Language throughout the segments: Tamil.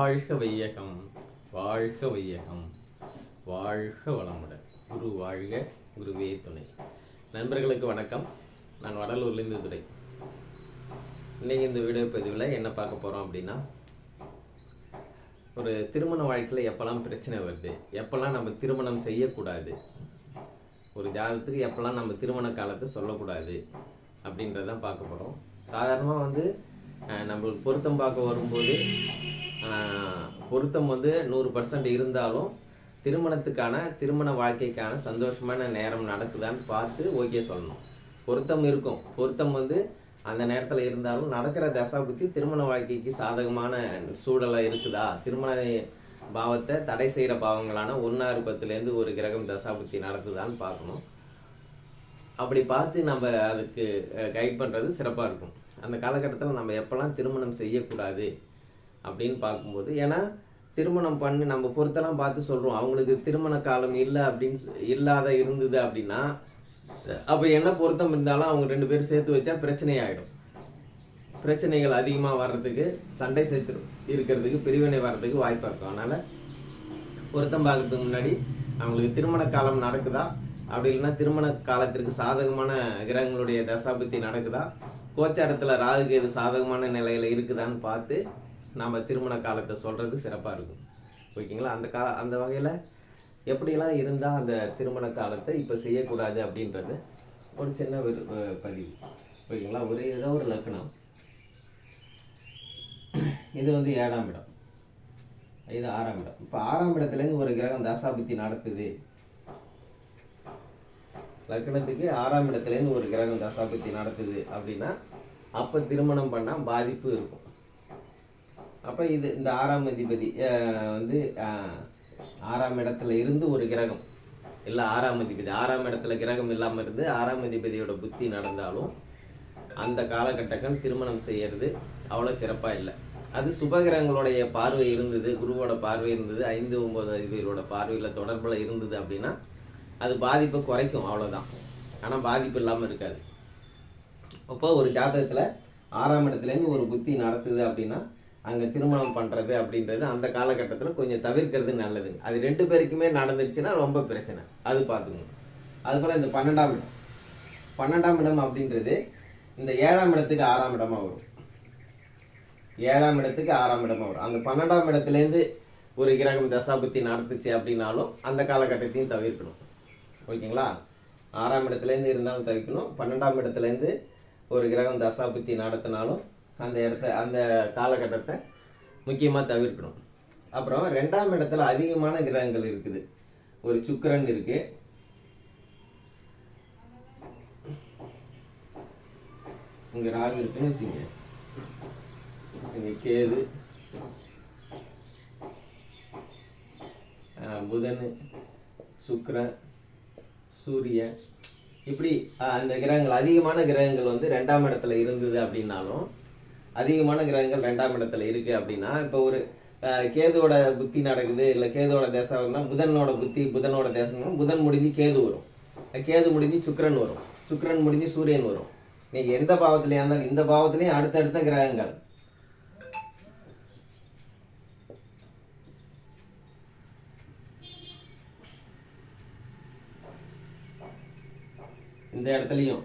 வாழ்க வையகம் வாழ்க வையகம் வாழ்க வளமுடன். குரு வாழ்க குருவே துணை. நண்பர்களுக்கு வணக்கம். நான் வடலூர்லேருந்து துறை இன்றைக்கி இந்த வீடியோ பதிவில் என்ன பார்க்க போகிறோம் அப்படின்னா ஒரு திருமண வாழ்க்கையில் எப்போல்லாம் பிரச்சனை வருது எப்போல்லாம் நம்ம திருமணம் செய்யக்கூடாது ஒரு ஜாதகத்துக்கு எப்போல்லாம் நம்ம திருமண காலத்தை சொல்லக்கூடாது அப்படின்றதான் பார்க்க போகிறோம் சாதாரணமாக வந்து நம்மளுக்கு பொருத்தம் பார்க்க வரும்போது பொருத்தம் வந்து நூறு பர்சன்ட் இருந்தாலும் திருமணத்துக்கான திருமண வாழ்க்கைக்கான சந்தோஷமான நேரம் நடக்குதான்னு பார்த்து ஓகே சொல்லணும். பொருத்தம் இருக்கும். பொருத்தம் வந்து அந்த நேரத்தில் இருந்தாலும் நடக்கிற தசாபுத்தி திருமண வாழ்க்கைக்கு சாதகமான சூழலாக இருக்குதா? திருமண பாவத்தை தடை செய்கிற பாவங்களான ஒன்றாறு பத்துலேருந்து ஒரு கிரகம் தசாபுத்தி நடக்குதான்னு பார்க்கணும். அப்படி பார்த்து நம்ம அதுக்கு கைட் பண்ணுறது சிறப்பாக இருக்கும். அந்த காலகட்டத்தில் நம்ம எப்போல்லாம் திருமணம் செய்யக்கூடாது? அப்படின்னு பார்க்கும்போது ஏன்னா திருமணம் பண்ணி நம்ம பொறுத்தெல்லாம் பார்த்து சொல்கிறோம் அவங்களுக்கு திருமண காலம் இல்லை அப்படின்னு இல்லாத இருந்தது அப்படின்னா அப்போ என்ன பொருத்தம் இருந்தாலும் அவங்க ரெண்டு பேரும் சேர்த்து வச்சா பிரச்சனை ஆகிடும் பிரச்சனைகள் அதிகமாக வர்றதுக்கு சண்டை சேர்த்து இருக்கிறதுக்கு பிரிவினை வர்றதுக்கு வாய்ப்பு இருக்கும். அதனால் பொருத்தம் பார்க்கறதுக்கு முன்னாடி அவங்களுக்கு திருமண காலம் நடக்குதா? அப்படி இல்லைன்னா திருமண காலத்திற்கு சாதகமான கிரகங்களுடைய தசாபத்தி நடக்குதா? கோச்சாரத்தில் ராகு கேது சாதகமான நிலையில் இருக்குதான்னு பார்த்து நாம் திருமண காலத்தை சொல்கிறது சிறப்பாக இருக்கும். ஓகேங்களா? அந்த கால அந்த வகையில் எப்படியெல்லாம் இருந்தால் அந்த திருமண காலத்தை இப்போ செய்யக்கூடாது அப்படின்றது ஒரு சின்ன ஒரு பதிவு. ஓகேங்களா? ஒரு ஏதோ ஒரு லக்னம் இது வந்து ஏழாம் இடம். இது ஆறாம் இடம். இப்போ ஆறாம் இடத்துலேருந்து ஒரு கிரகம் தசாபுத்தி நடத்துது. லக்னத்துக்கு ஆறாம் இடத்துலேருந்து ஒரு கிரகம் தசாபுத்தி நடத்துது அப்படின்னா அப்போ திருமணம் பண்ணால் பாதிப்பு இருக்கும். அப்போ இது இந்த ஆறாம் அதிபதி வந்து ஆறாம் இடத்துல இருந்து ஒரு கிரகம். இல்லை ஆறாம் அதிபதி. ஆறாம் இடத்துல கிரகம் இல்லாமல் இருந்து ஆறாம் அதிபதியோட புத்தி நடந்தாலும் அந்த காலகட்டங்கள் திருமணம் செய்யறது அவ்வளோ சிறப்பாக இல்லை. அது சுபகிரகங்களுடைய பார்வை இருந்தது குருவோட பார்வை இருந்தது ஐந்து ஒன்பது அதிபதிகளோட பார்வையில் தொடர்பில் இருந்தது அப்படின்னா அது பாதிப்பை குறைக்கும் அவ்வளோதான் ஆனால் பாதிப்பு இல்லாமல் இருக்காது. அப்போ ஒரு ஜாதகத்தில் ஆறாம் இடத்துலேருந்து ஒரு புத்தி நடத்துது அப்படின்னா அங்கே திருமணம் பண்ணுறது அப்படின்றது அந்த காலகட்டத்தில் கொஞ்சம் தவிர்க்கிறது நல்லதுங்க. அது ரெண்டு பேருக்குமே நடந்துருச்சுன்னா ரொம்ப பிரச்சனை. அது பார்த்துக்கணும் அதுபோல் இந்த பன்னெண்டாம் இடம். பன்னெண்டாம் இடம் அப்படின்றது இந்த ஏழாம் இடத்துக்கு ஆறாம் இடமாக வரும். ஏழாம் இடத்துக்கு ஆறாம் இடமாக வரும். அந்த பன்னெண்டாம் இடத்துலேருந்து ஒரு கிரகம் தசாபுத்தி நடத்துச்சு அப்படின்னாலும் அந்த காலகட்டத்தையும் தவிர்க்கணும். ஓகேங்களா? ஆறாம் இடத்துலேருந்து இருந்தாலும் தவிர்க்கணும். பன்னெண்டாம் இடத்துலேருந்து ஒரு கிரகம் தசாபுத்தி நடத்தினாலும் அந்த இடத்த அந்த காலகட்டத்தை முக்கியமாக தவிர்க்கணும். அப்புறம் ரெண்டாம் இடத்துல அதிகமான கிரகங்கள் இருக்குது. ஒரு சுக்கரன் இருக்கு. இங்க ராகு இருக்குன்னு வச்சுங்க இங்க கேது. புதன் சுக்கரன் சூரியன். இப்படி அந்த கிரகங்கள் அதிகமான கிரகங்கள் வந்து ரெண்டாம் இடத்துல இருந்தது அப்படின்னாலும் அதிகமான கிரகங்கள் ரெண்டாம் இடத்துல இருக்குது அப்படின்னா இப்போ ஒரு கேதுவோட புத்தி நடக்குது இல்லை கேதுவோட தேசம்னா புதனோட புத்தி புதனோட தேசம்னா புதன் முடிஞ்சு கேது வரும். கேது முடிஞ்சு சுக்கரன் வரும். சுக்கரன் முடிஞ்சு சூரியன் வரும். நீ எந்த பாவத்திலையா இருந்தாலும் இந்த பாவத்திலையும் அடுத்தடுத்த கிரகங்கள். இந்த இடத்துலையும்.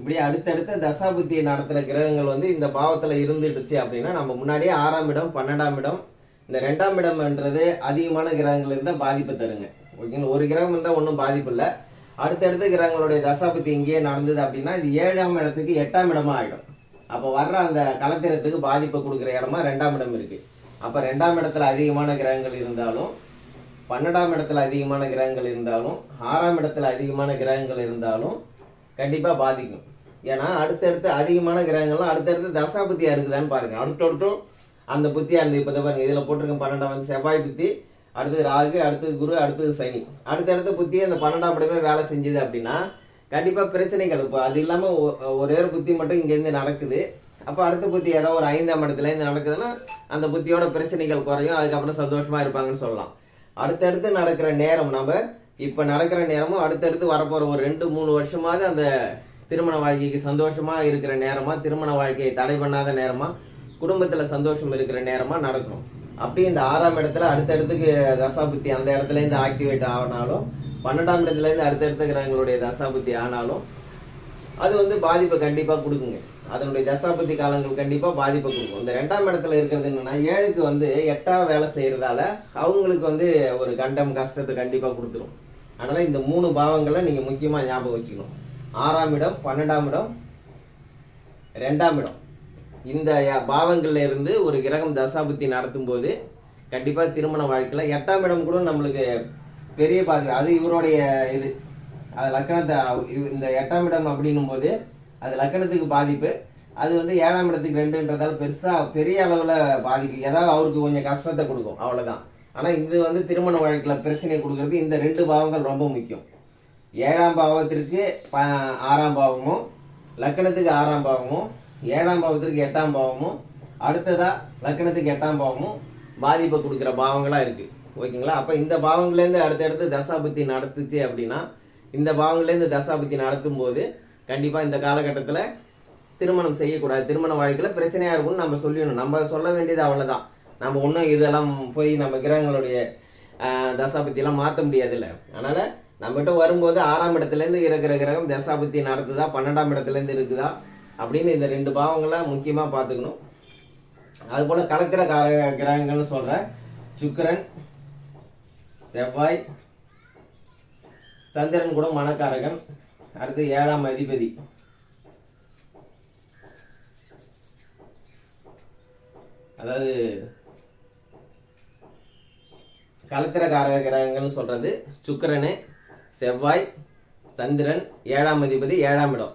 இப்படி அடுத்தடுத்த தசாபுத்தியை நடத்துகிற கிரகங்கள் வந்து இந்த பாவத்தில் இருந்துடுச்சு அப்படின்னா நம்ம முன்னாடியே ஆறாம் இடம் பன்னெண்டாம் இடம் இந்த ரெண்டாம் இடம்ன்றது அதிகமான கிரகங்கள் இருந்தால் பாதிப்பு தருங்க. ஓகேங்களா? ஒரு கிரகம் இருந்தால் ஒன்றும் பாதிப்பு இல்லை. அடுத்தடுத்த கிரகங்களுடைய தசாபுத்தி இங்கேயே நடந்தது அப்படின்னா இது ஏழாம் இடத்துக்கு எட்டாம் இடமா ஆகிடும் அப்போ வர்ற அந்த கலத்திரத்துக்கு பாதிப்பை கொடுக்குற இடமா ரெண்டாம் இடம் இருக்குது அப்போ ரெண்டாம் இடத்துல அதிகமான கிரகங்கள் இருந்தாலும் பன்னெண்டாம் இடத்துல அதிகமான கிரகங்கள் இருந்தாலும் ஆறாம் இடத்துல அதிகமான கிரகங்கள் இருந்தாலும் கண்டிப்பாக பாதிக்கும். ஏன்னா அடுத்தடுத்து அதிகமான கிரகங்கள்லாம் அடுத்தடுத்து தசாபுத்தியாக இருக்குதான்னு பாருங்கள் அடுத்தடுத்தும் அந்த புத்தியாக இருந்து இப்போ பாருங்கள் இதில் போட்டிருக்க பன்னெண்டாம் வந்து செவ்வாய் புத்தி அடுத்தது ராகு அடுத்தது குரு அடுத்தது சனி. அடுத்தடுத்த புத்தி அந்த பன்னெண்டாம் படமே வேலை செஞ்சுது அப்படின்னா கண்டிப்பாக பிரச்சனைகள். இப்போ அது இல்லாமல் ஒரே ஒரு புத்தி மட்டும் இங்கேருந்து நடக்குது. அப்போ அடுத்த புத்தி ஏதோ ஒரு ஐந்தாம் இடத்துலேருந்து நடக்குதுன்னா அந்த புத்தியோட பிரச்சனைகள் குறையும். அதுக்கப்புறம் சந்தோஷமாக இருப்பாங்கன்னு சொல்லலாம். அடுத்தடுத்து நடக்கிற நேரம் நம்ம இப்போ நடக்கிற நேரமும் அடுத்தடுத்து வரப்போகிற ஒரு ரெண்டு மூணு வருஷமாவது அந்த திருமண வாழ்க்கைக்கு சந்தோஷமாக இருக்கிற நேரமாக திருமண வாழ்க்கையை தடை பண்ணாத நேரமாக குடும்பத்தில் சந்தோஷம் இருக்கிற நேரமாக நடக்கணும். அப்படி இந்த ஆறாம் இடத்துல அடுத்தடுத்துக்கு தசாபுத்தி அந்த இடத்துலேருந்து ஆக்டிவேட் ஆனாலும் பன்னெண்டாம் இடத்துலேருந்து அடுத்தடுத்த கிரகங்களுடைய தசாபுத்தி ஆனாலும் அது வந்து பாதிப்பை கண்டிப்பாக கொடுக்குங்க. அதனுடைய தசாபுத்தி காலங்கள் கண்டிப்பாக பாதிப்பை கொடுக்கும். இந்த ரெண்டாம் இடத்துல இருக்கிறது என்னென்னா ஏழுக்கு வந்து எட்டாவது வேலை செய்கிறதால அவங்களுக்கு வந்து ஒரு கண்டம் கஷ்டத்தை கண்டிப்பாக கொடுத்துரும். அதனால் இந்த மூணு பாவங்களை நீங்கள் முக்கியமாக ஞாபகம் வச்சுக்கணும். ஆறாம் இடம் பன்னெண்டாம் இடம் ரெண்டாம் இடம். இந்த பாவங்களில் இருந்து ஒரு கிரகம் தசாபுத்தி நடத்தும் போது கண்டிப்பாக திருமண வாழ்க்கையில் எட்டாம் இடம் கூட நம்மளுக்கு பெரிய பாதிப்பு. அது இவருடைய இது. அது லக்கணத்தை இந்த எட்டாம் இடம் அப்படின்னும் போது அது லக்கணத்துக்கு பாதிப்பு. அது வந்து ஏழாம் இடத்துக்கு ரெண்டுன்றதால பெருசாக பெரிய அளவில் பாதிக்கும் ஏதாவது அவருக்கு கொஞ்சம் கஷ்டத்தை கொடுக்கும். அவ்வளோதான் ஆனால் இது வந்து திருமண வழக்கில் பிரச்சனை கொடுக்கறது இந்த ரெண்டு பாவங்கள் ரொம்ப முக்கியம். ஏழாம் பாவத்திற்கு ப- ஆறாம் பாவமும் லக்கணத்துக்கு ஆறாம் பாவமும் ஏழாம் பாவத்திற்கு எட்டாம் பாவமும் அடுத்ததாக லக்கணத்துக்கு எட்டாம் பாவமும் பாதிப்பை கொடுக்குற பாவங்களாக இருக்குது ஓகேங்களா? அப்போ இந்த பாவங்கள்லேருந்து அடுத்தடுத்து தசாபத்தி நடத்துச்சு அப்படின்னா இந்த பாவங்கள்லேருந்து தசாபத்தி நடத்தும் போது கண்டிப்பாக இந்த காலகட்டத்தில் திருமணம் செய்யக்கூடாது. திருமண வாழ்க்கையில் பிரச்சனையாக இருக்கும்னு நம்ம சொல்லிடணும். நம்ம சொல்ல வேண்டியது அவ்வளோதான் நம்ம ஒன்றும் இதெல்லாம் போய் நம்ம கிரகங்களுடைய தசாபத்தியெல்லாம் மாற்ற முடியாதுல்ல. அதனால் நம்மகிட்ட வரும்போது ஆறாம் இடத்துலேருந்து இருக்கிற கிரகம் தசாபத்தி நடத்துதா பன்னெண்டாம் இடத்துலேருந்து இருக்குதா அப்படின்னு இந்த ரெண்டு பாவங்களை முக்கியமாக பார்த்துக்கணும். அதுபோல் கலக்கிற கார கிரகங்கள்னு சொல்கிற சுக்கரன் செவ்வாய் சந்திரன் கூட மனக்காரகன் அடுத்து ஏழாம் அதிபதி. அதாவது கலத்திர காரக கிரகங்கள்னு சொல்கிறது சுக்கிரனு செவ்வாய் சந்திரன் ஏழாம் அதிபதி ஏழாம் இடம்.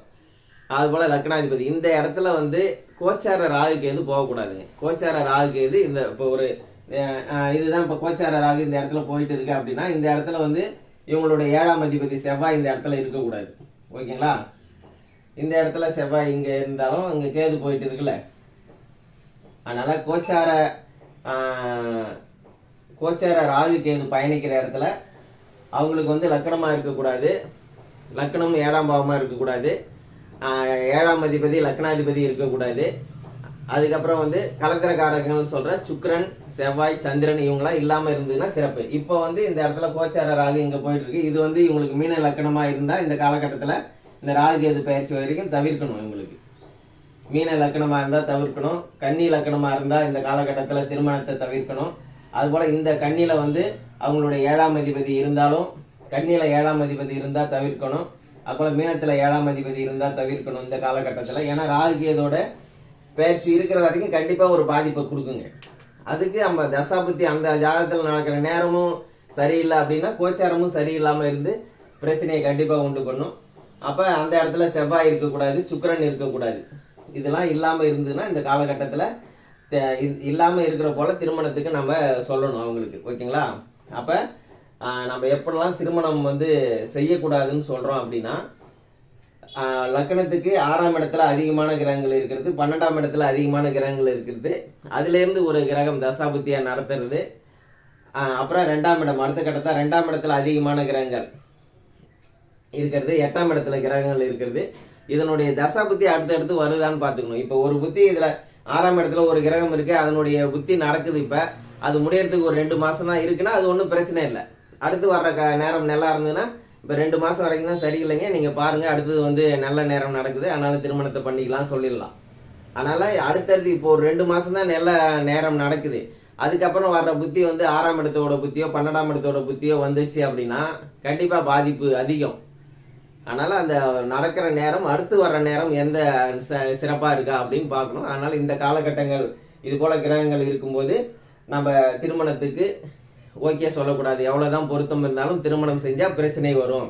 அதுபோல் லக்னாதிபதி. இந்த இடத்துல வந்து கோச்சார ராகு கேது போகக்கூடாதுங்க. கோச்சார ராகு கேது இந்த இப்போ ஒரு இதுதான் இப்போ கோச்சார ராகு இந்த இடத்துல போயிட்டு இருக்கு அப்படின்னா இந்த இடத்துல வந்து இவங்களுடைய ஏழாம் அதிபதி செவ்வாய் இந்த இடத்துல இருக்கக்கூடாது. ஓகேங்களா? இந்த இடத்துல செவ்வாய் இங்கே இருந்தாலும் அங்கே கேது போயிட்டு இருக்குல்ல. அதனால் கோச்சார கோச்சார ராகு கேது பயணிக்கிற இடத்துல அவங்களுக்கு வந்து லக்கணமாக இருக்கக்கூடாது. லக்கணம் ஏழாம் பாவமாக இருக்கக்கூடாது. ஏழாம் அதிபதி லக்னாதிபதி இருக்கக்கூடாது. அதுக்கப்புறம் வந்து கலத்திரக்காரர்கள் சொல்கிற சுக்ரன் செவ்வாய் சந்திரன் இவங்களாம் இல்லாமல் இருந்ததுன்னா சிறப்பு. இப்போ வந்து இந்த இடத்துல கோச்சார ராகு இங்கே போயிட்டுருக்கு. இது வந்து இவங்களுக்கு மீன லக்கணமாக இருந்தால் இந்த காலகட்டத்தில் இந்த ராகு கேது பயிற்சி வரைக்கும் தவிர்க்கணும் இவங்களுக்கு. மீன லக்கணமாக இருந்தால் தவிர்க்கணும். கன்னி லக்கணமாக இருந்தால் இந்த காலகட்டத்தில் திருமணத்தை தவிர்க்கணும். அதுபோல் இந்த கண்ணியில் வந்து அவங்களுடைய ஏழாம் அதிபதி இருந்தாலும் கண்ணியில் ஏழாம் அதிபதி இருந்தால் தவிர்க்கணும். அதுபோல் மீனத்தில் ஏழாம் அதிபதி இருந்தால் தவிர்க்கணும் இந்த காலகட்டத்தில். ஏன்னா ராகுகேதோட பயிற்சி இருக்கிற வரைக்கும் கண்டிப்பாக ஒரு பாதிப்பை கொடுக்குங்க. அதுக்கு நம்ம தசாபுத்தி அந்த ஜாதகத்தில் நடக்கிற நேரமும் சரியில்லை அப்படின்னா கோச்சாரமும் சரியில்லாமல் இருந்து பிரச்சனையை கண்டிப்பாக உண்டு பண்ணும். அப்போ அந்த இடத்துல செவ்வாய் இருக்கக்கூடாது சுக்கரன் இருக்கக்கூடாது. இதெல்லாம் இல்லாமல் இருந்ததுன்னா இந்த காலகட்டத்தில் இல்லாமல் இருக்கிற போல் திருமணத்துக்கு நம்ம சொல்லணும் அவங்களுக்கு ஓகேங்களா? அப்போ நம்ம எப்படிலாம் திருமணம் வந்து செய்யக்கூடாதுன்னு சொல்கிறோம் அப்படின்னா லக்கணத்துக்கு லக்னத்துக்கு ஆறாம் இடத்துல அதிகமான கிரகங்கள் இருக்கிறது பன்னெண்டாம் இடத்துல அதிகமான கிரகங்கள் இருக்கிறது அதுலேருந்து ஒரு கிரகம் தசாபுத்தியாக நடத்துறது அப்புறம் ரெண்டாம் இடம் அடுத்த கட்டத்தா ரெண்டாம் இடத்துல அதிகமான கிரகங்கள் இருக்கிறது எட்டாம் இடத்துல கிரகங்கள் இருக்கிறது இதனுடைய தசா புத்தி அடுத்தடுத்து வருதான்னு பார்த்துக்கணும். இப்போ ஒரு புத்தி இதில் ஆறாம் இடத்துல ஒரு கிரகம் இருக்கு அதனுடைய புத்தி நடக்குது இப்போ. அது முடியறதுக்கு ஒரு ரெண்டு மாசம் தான் இருக்குன்னா அது ஒன்றும் பிரச்சனை இல்லை. அடுத்து வர்ற க நேரம் நல்லா இருந்ததுன்னா இப்போ ரெண்டு மாதம் வரைக்கும் தான் சரியில்லைங்க. நீங்கள் பாருங்கள் அடுத்தது வந்து நல்ல நேரம் நடக்குது. அதனால திருமணத்தை பண்ணிக்கலாம் சொல்லிடலாம். அதனால் அடுத்தடுத்து இப்போ ஒரு ரெண்டு மாதம் தான் நல்ல நேரம் நடக்குது. அதுக்கப்புறம் வர்ற புத்தி வந்து ஆறாம் இடத்தோட புத்தியோ பன்னெண்டாம் இடத்தோட புத்தியோ வந்துச்சு அப்படின்னா கண்டிப்பாக பாதிப்பு அதிகம். அதனால் அந்த நடக்கிற நேரம் அடுத்து வர்ற நேரம் எந்த ச- சிறப்பாக இருக்கா அப்படின்னு பார்க்கணும். அதனால் இந்த காலகட்டங்கள் இது போல் கிரகங்கள் இருக்கும்போது நம்ம திருமணத்துக்கு ஓகே சொல்லக்கூடாது. எவ்வளோ தான் பொருத்தம் இருந்தாலும் திருமணம் செஞ்சால் பிரச்சனை வரும்.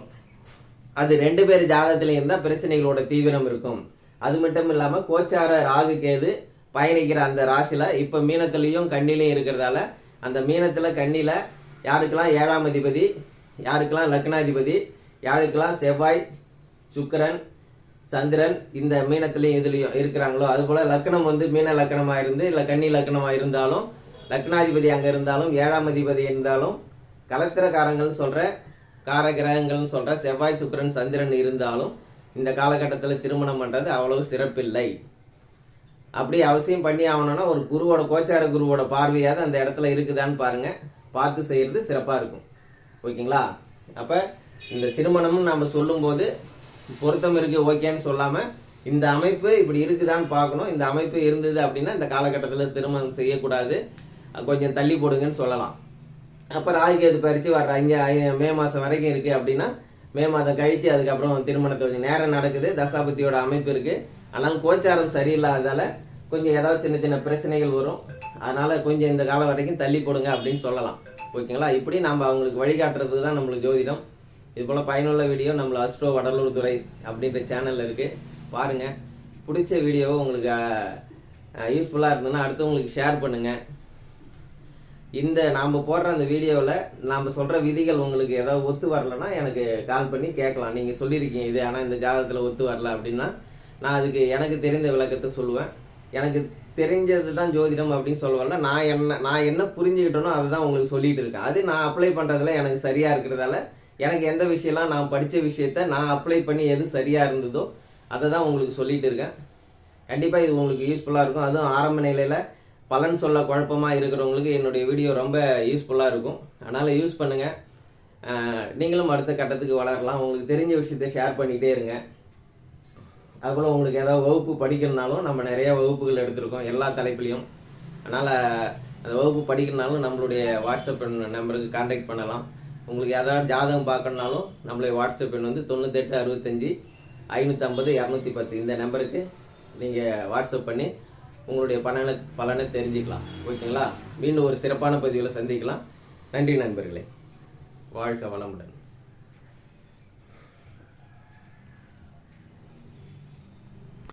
அது ரெண்டு பேர் ஜாதகத்துல இருந்தால் பிரச்சனைகளோட தீவிரம் இருக்கும். அது மட்டும் இல்லாமல் கோச்சார ராகு கேது பயணிக்கிற அந்த ராசியில இப்போ மீனத்துலேயும் கண்ணிலையும் இருக்கிறதால அந்த மீனத்தில் கண்ணியில் யாருக்கெல்லாம் ஏழாம் அதிபதி யாருக்கெல்லாம் லக்னாதிபதி யாருக்கெல்லாம் செவ்வாய் சுக்கரன் சந்திரன் இந்த மீனத்திலையும் இதுலேயும் இருக்கிறாங்களோ அதுபோல் லக்னம் வந்து மீன லக்னமாக இருந்து இல்லை கன்னி லக்னமாக இருந்தாலும் லக்னாதிபதி அங்கே இருந்தாலும் ஏழாம் அதிபதி இருந்தாலும் கலத்திரக்காரங்கள்னு சொல்கிற கார கிரகங்கள்னு சொல்கிற செவ்வாய் சுக்கரன் சந்திரன் இருந்தாலும் இந்த காலகட்டத்தில் திருமணம் பண்ணுறது அவ்வளவு சிறப்பில்லை. அப்படி அவசியம் பண்ணி ஆகணும்னா ஒரு குருவோட கோச்சார குருவோட பார்வையாவது அந்த இடத்துல இருக்குதான்னு பாருங்கள் பார்த்து செய்கிறது சிறப்பாக இருக்கும். ஓகேங்களா? அப்போ இந்த திருமணம்னு நம்ம சொல்லும்போது பொருத்தம் இருக்குது ஓகேன்னு சொல்லாமல் இந்த அமைப்பு இப்படி இருக்குதான்னு பார்க்கணும். இந்த அமைப்பு இருந்தது அப்படின்னா இந்த காலகட்டத்தில் திருமணம் செய்யக்கூடாது. கொஞ்சம் தள்ளி போடுங்கன்னு சொல்லலாம். அப்போ ராகுகேது பறித்து வர்ற அங்கே மே மாதம் வரைக்கும் இருக்குது அப்படின்னா மே மாதம் கழித்து அதுக்கப்புறம் திருமணத்தை கொஞ்சம் நேரம் நடக்குது. தசாபதியோட அமைப்பு இருக்குது ஆனால் கோச்சாரம் சரியில்லாததால் கொஞ்சம் ஏதாவது சின்ன சின்ன பிரச்சனைகள் வரும். அதனால் கொஞ்சம் இந்த காலம் வரைக்கும் தள்ளி போடுங்க அப்படின்னு சொல்லலாம். ஓகேங்களா? இப்படி நம்ம அவங்களுக்கு வழிகாட்டுறது தான் நம்மளுக்கு ஜோதிடம். இது போல் பயனுள்ள வீடியோ நம்மள அஸ்ட்ரோ வடலூர் துறை அப்படின்ற சேனலில் இருக்குது பாருங்கள் பிடிச்ச வீடியோவை உங்களுக்கு யூஸ்ஃபுல்லாக இருந்ததுன்னா அடுத்தவங்களுக்கு ஷேர் பண்ணுங்கள் இந்த நாம் போடுற அந்த வீடியோவில் நாம் சொல்கிற விதிகள் உங்களுக்கு ஏதாவது ஒத்து வரலன்னா எனக்கு கால் பண்ணி கேட்கலாம். நீங்கள் சொல்லியிருக்கீங்க இது ஆனால் இந்த ஜாதகத்தில் ஒத்து வரல அப்படின்னா நான் அதுக்கு எனக்கு தெரிந்த விளக்கத்தை சொல்லுவேன். எனக்கு தெரிஞ்சது தான் ஜோதிடம் அப்படின்னு சொல்ல வரல நான் என்ன நான் என்ன புரிஞ்சுக்கிட்டேனோ அதை தான் உங்களுக்கு சொல்லிகிட்டு இருக்கேன். அது நான் அப்ளை பண்ணுறதுல எனக்கு சரியாக இருக்கிறதால எனக்கு எந்த விஷயம்லாம் நான் படித்த விஷயத்த நான் அப்ளை பண்ணி எது சரியாக இருந்ததோ அதை தான் உங்களுக்கு சொல்லிகிட்டு இருக்கேன். கண்டிப்பாக இது உங்களுக்கு யூஸ்ஃபுல்லாக இருக்கும். அதுவும் ஆரம்ப நிலையில் பலன் சொல்ல குழப்பமாக இருக்கிறவங்களுக்கு என்னுடைய வீடியோ ரொம்ப யூஸ்ஃபுல்லாக இருக்கும். அதனால் யூஸ் பண்ணுங்கள் நீங்களும் அடுத்த கட்டத்துக்கு வளரலாம். உங்களுக்கு தெரிஞ்ச விஷயத்தை ஷேர் பண்ணிகிட்டே இருங்க. அதுபோல் உங்களுக்கு ஏதாவது வகுப்பு படிக்கிறனாலும் நம்ம நிறைய வகுப்புகள் எடுத்திருக்கோம் எல்லா தலைப்புலையும். அதனால் அந்த வகுப்பு படிக்கிறனாலும் நம்மளுடைய வாட்ஸ்அப் நம்பருக்கு காண்டாக்ட் பண்ணலாம். உங்களுக்கு எதாவது ஜாதகம் பார்க்கணுனாலும் நம்மளுடைய வாட்ஸ்அப் எண் வந்து தொண்ணூத்தெட்டு அறுபத்தஞ்சி ஐநூற்றம்பது இரநூத்தி பத்து இந்த நம்பருக்கு நீங்கள் வாட்ஸ்அப் பண்ணி உங்களுடைய பலனை பலனை தெரிஞ்சுக்கலாம். ஓகேங்களா? மீண்டும் ஒரு சிறப்பான பதிவில் சந்திக்கலாம். நன்றி நண்பர்களே. வாழ்க வளமுடன்.